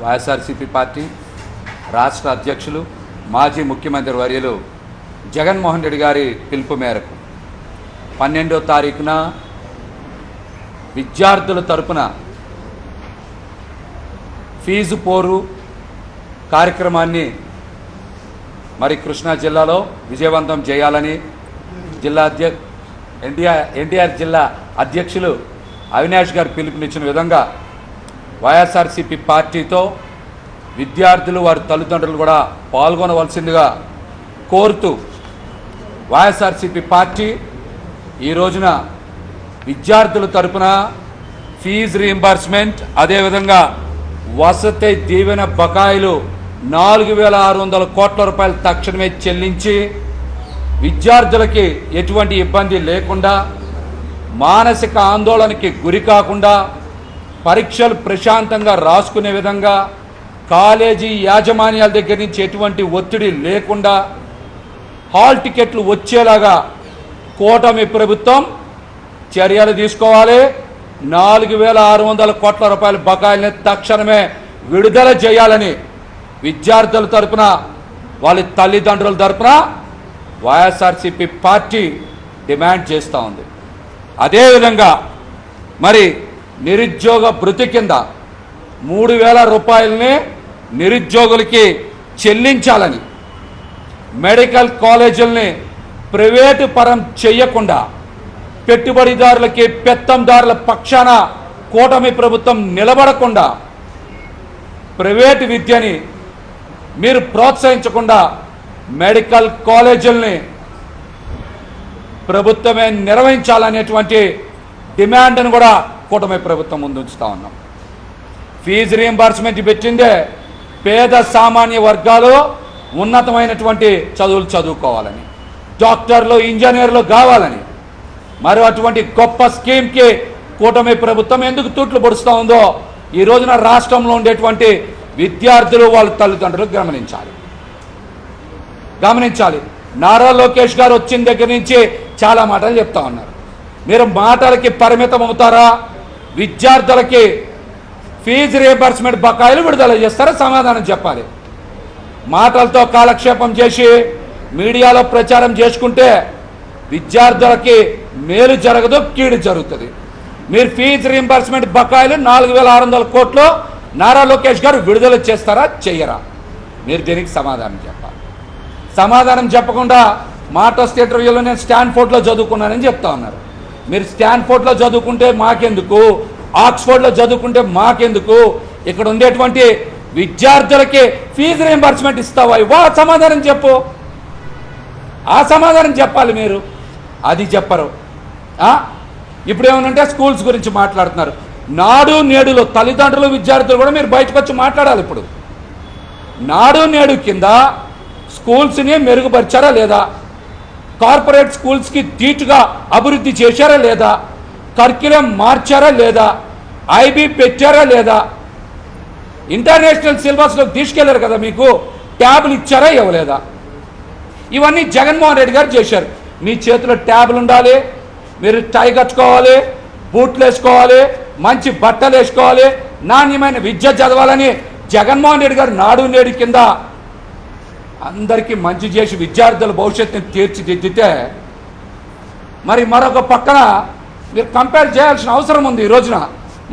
YSRCP party రాష్ట్ర అధ్యక్షులు మాజీ ముఖ్యమంత్రి వర్యులు జగన్మోహన్ రెడ్డి గారి పిలుపు మేరకు పన్నెండో తారీఖున విద్యార్థుల తరపున ఫీజు పోరు కార్యక్రమాన్ని మరి కృష్ణా జిల్లాలో విజయవంతం చేయాలని జిల్లా అధ్య ఎన్టీఆర్ ఎన్టీఆర్ జిల్లా అధ్యక్షులు అవినాష్ గారు పిలుపునిచ్చిన విధంగా వైఎస్ఆర్సీపీ పార్టీతో విద్యార్థులు వారి తల్లిదండ్రులు కూడా పాల్గొనవలసిందిగా కోరుతూ వైఎస్ఆర్సీపీ పార్టీ ఈ రోజున విద్యార్థుల తరపున ఫీజు రీఎంబర్స్మెంట్ అదేవిధంగా వసతి దీవెన బకాయిలు నాలుగు వేల ఆరు వందల కోట్ల రూపాయలు తక్షణమే చెల్లించి విద్యార్థులకి ఎటువంటి ఇబ్బంది లేకుండా మానసిక ఆందోళనకి గురి కాకుండా పరీక్షలు ప్రశాంతంగా రాసుకునే విధంగా కాలేజీ యాజమాన్యాల దగ్గర నుంచి ఎటువంటి ఒత్తిడి లేకుండా హాల్ టికెట్లు వచ్చేలాగా కూటమి ప్రభుత్వం చర్యలు తీసుకోవాలి. నాలుగు వేల ఆరు వందల కోట్ల రూపాయల బకాయిల్ని తక్షణమే విడుదల చేయాలని విద్యార్థుల తరపున వాళ్ళ తల్లిదండ్రుల తరపున వైఎస్ఆర్సీపీ పార్టీ డిమాండ్ చేస్తూ ఉంది. అదేవిధంగా మరి నిరుద్యోగ భృతి కింద మూడు వేల రూపాయలని నిరుద్యోగులకి చెల్లించాలని మెడికల్ కాలేజీలని ప్రైవేటు పరం చేయకుండా పెట్టుబడిదారులకి పెత్తందారుల పక్షాన కూటమి ప్రభుత్వం నిలబడకుండా ప్రైవేటు విద్యని మీరు ప్రోత్సహించకుండా మెడికల్ కాలేజీల్ని ప్రభుత్వమే నిర్వహించాలనేటువంటి డిమాండ్ను కూడా కూటమి ప్రభుత్వం ముందు ఉంచుతా ఉన్నాం. ఫీజు రియంబర్స్మెంట్ పెట్టిందే పేద సామాన్య వర్గాలు ఉన్నతమైనటువంటి చదువులు చదువుకోవాలని డాక్టర్లు ఇంజనీర్లు కావాలని. మరి అటువంటి గొప్ప స్కీమ్కి కూటమి ప్రభుత్వం ఎందుకు తూట్లు పొడుస్తూ ఉందో ఈ రోజున రాష్ట్రంలో ఉండేటువంటి విద్యార్థులు వాళ్ళ తల్లిదండ్రులు గమనించాలి. గమనించాలి. నారా లోకేష్ గారు వచ్చిన దగ్గర నుంచి చాలా మాటలు చెప్తా ఉన్నారు. మీరు మాటలకి పరిమితం అవుతారా? విద్యార్థులకి ఫీజు రీఎంబర్స్మెంట్ బకాయిలు విడుదల చేస్తారా సమాధానం చెప్పాలి. మాటలతో కాలక్షేపం చేసి మీడియాలో ప్రచారం చేసుకుంటే విద్యార్థులకి మేలు జరగదు కీడు జరుగుతుంది. మీరు ఫీజు రీంబర్స్మెంట్ బకాయిలు నాలుగు వేల ఆరు వందల కోట్లు నారా లోకేష్ గారు విడుదల చేస్తారా చెయ్యరా మీరు దీనికి సమాధానం చెప్పాలి. సమాధానం చెప్పకుండా మాటోస్ ఇంటర్వ్యూలో నేను స్టాన్ఫోర్డ్లో చదువుకున్నానని చెప్తా ఉన్నారు. మీరు స్టాన్ఫోర్డ్లో చదువుకుంటే మాకెందుకు? ఆక్స్ఫోర్డ్లో చదువుకుంటే మాకెందుకు? ఇక్కడ ఉండేటువంటి విద్యార్థులకి ఫీజు రీంబర్స్మెంట్ ఇస్తావా? వా సమాధానం చెప్పు. ఆ సమాధానం చెప్పాలి మీరు. అది చెప్పరు. ఇప్పుడు ఏమనంటే స్కూల్స్ గురించి మాట్లాడుతున్నారు. నాడు నేడులో తల్లిదండ్రులు విద్యార్థులు కూడా మీరు బయటకు వచ్చి మాట్లాడాలి ఇప్పుడు. నాడు నేడు కింద స్కూల్స్ని మెరుగుపరిచారా లేదా? కార్పొరేట్ స్కూల్స్కి ధీటుగా అభివృద్ధి చేశారా లేదా? కర్క్యులం మార్చారా లేదా? ఐబీ పెట్టారా లేదా? ఇంటర్నేషనల్ సిలబస్లో తీసుకెళ్ళారు కదా మీకు? ట్యాబ్లు ఇచ్చారా ఇవ్వలేదా? ఇవన్నీ జగన్మోహన్ రెడ్డి గారు చేశారు. మీ చేతిలో ట్యాబ్లు ఉండాలి మీరు టై కట్టుకోవాలి బూట్లు వేసుకోవాలి మంచి బట్టలు వేసుకోవాలి నాణ్యమైన విద్య చదవాలని జగన్మోహన్ రెడ్డి గారు నాడు నేడు కింద అందరికీ మంచి చేసి విద్యార్థుల భవిష్యత్తుని తీర్చిదిద్దితే మరి మరొక పక్కన మీరు కంపేర్ చేయాల్సిన అవసరం ఉంది ఈ రోజున.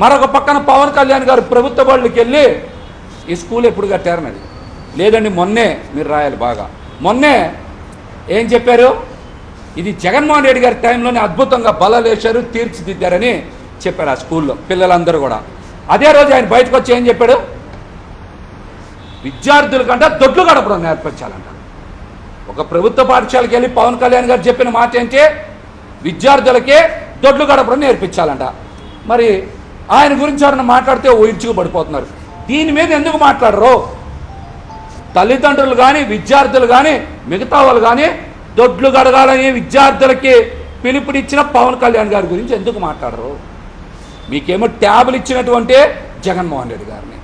మరొక పక్కన పవన్ కళ్యాణ్ గారు ప్రభుత్వ బళ్ళకి వెళ్ళి ఈ స్కూల్ ఎప్పుడు కట్టారన్నది. లేదండి మొన్నే మీరు రాయాలి బాగా. మొన్నే ఏం చెప్పారు? ఇది జగన్మోహన్ రెడ్డి గారి టైంలోనే అద్భుతంగా బలలేశారు తీర్చిదిద్దారని చెప్పారు ఆ స్కూల్లో పిల్లలందరూ కూడా. అదే రోజు ఆయన బయటకు వచ్చి ఏం చెప్పాడు? విద్యార్థుల కంటే దొడ్లు గడపడం నేర్పించాలంట. ఒక ప్రభుత్వ పాఠశాలకు వెళ్ళి పవన్ కళ్యాణ్ గారు చెప్పిన మాట ఏంటి? విద్యార్థులకే దొడ్లు గడపడం నేర్పించాలంట. మరి ఆయన గురించి ఎవరైనా మాట్లాడితే ఊహించుకు పడిపోతున్నారు. దీని మీద ఎందుకు మాట్లాడరు? తల్లిదండ్రులు కానీ విద్యార్థులు కానీ మిగతా వాళ్ళు కానీ దొడ్లు గడగాలని విద్యార్థులకి పిలుపునిచ్చిన పవన్ కళ్యాణ్ గారి గురించి ఎందుకు మాట్లాడరు? మీకేమో ట్యాబ్లు ఇచ్చినటువంటి జగన్మోహన్ రెడ్డి గారిని.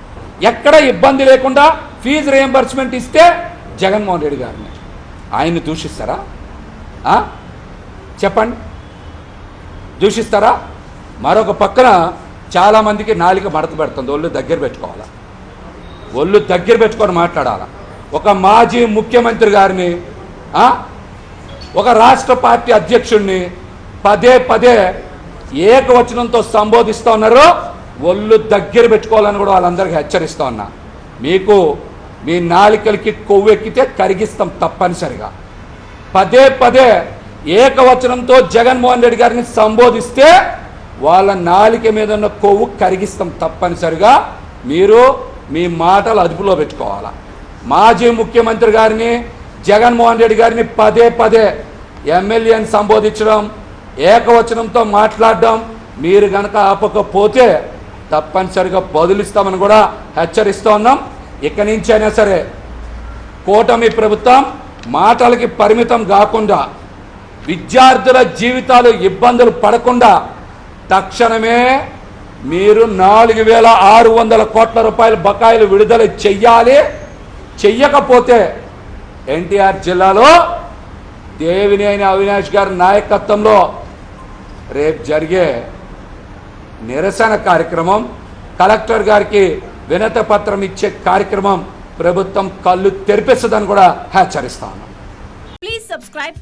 ఎక్కడ ఇబ్బంది లేకుండా ఫీజు రియంబర్స్మెంట్ ఇస్తే జగన్మోహన్ రెడ్డి గారిని. ఆయన్ని దూషిస్తారా? చెప్పండి. దూషిస్తారా? మరొక పక్కన చాలామందికి నాలిక మడత పెడుతుంది. ఒళ్ళు దగ్గర పెట్టుకోవాలా? ఒళ్ళు దగ్గర పెట్టుకొని మాట్లాడాలా? ఒక మాజీ ముఖ్యమంత్రి గారిని ఒక రాష్ట్ర పార్టీ అధ్యక్షుడిని పదే పదే ఏకవచనంతో సంబోధిస్తూ ఉన్నారో ఒళ్ళు దగ్గర పెట్టుకోవాలని కూడా వాళ్ళందరికీ హెచ్చరిస్తూ ఉన్నా. మీకు మీ నాలికలకి కొవ్వెక్కితే కరిగిస్తాం తప్పనిసరిగా. పదే పదే ఏకవచనంతో జగన్మోహన్ రెడ్డి గారిని సంబోధిస్తే వాళ్ళ నాలిక మీద ఉన్న కొవ్వు కరిగిస్తాం తప్పనిసరిగా. మీరు మీ మాటలు అదుపులో పెట్టుకోవాలా? మాజీ ముఖ్యమంత్రి గారిని జగన్మోహన్ రెడ్డి గారిని పదే పదే ఎమ్మెల్యేని సంబోధించడం ఏకవచనంతో మాట్లాడడం మీరు గనక ఆపకపోతే తప్పనిసరిగా బదులిస్తామని కూడా హెచ్చరిస్తూ ఉన్నాం. ఇక నుంచైనా అయినా సరే కూటమి ప్రభుత్వం మాటలకి పరిమితం కాకుండా విద్యార్థుల జీవితాలు ఇబ్బందులు పడకుండా తక్షణమే మీరు నాలుగు వేల ఆరు వందల కోట్ల రూపాయల బకాయిలు విడుదల చెయ్యాలి. చెయ్యకపోతే ఎన్టీఆర్ జిల్లాలో దేవినేని అవినాష్ గారి నాయకత్వంలో రేపు జరిగే నిరసన కార్యక్రమం. కలెక్టర్ గారికి వినత పత్రం ఇచ్చే కార్యక్రమం ప్రభుత్వం కళ్ళు తెరిపిస్తుందని కూడా హెచ్చరిస్తాను ప్లీజ్ subscribe.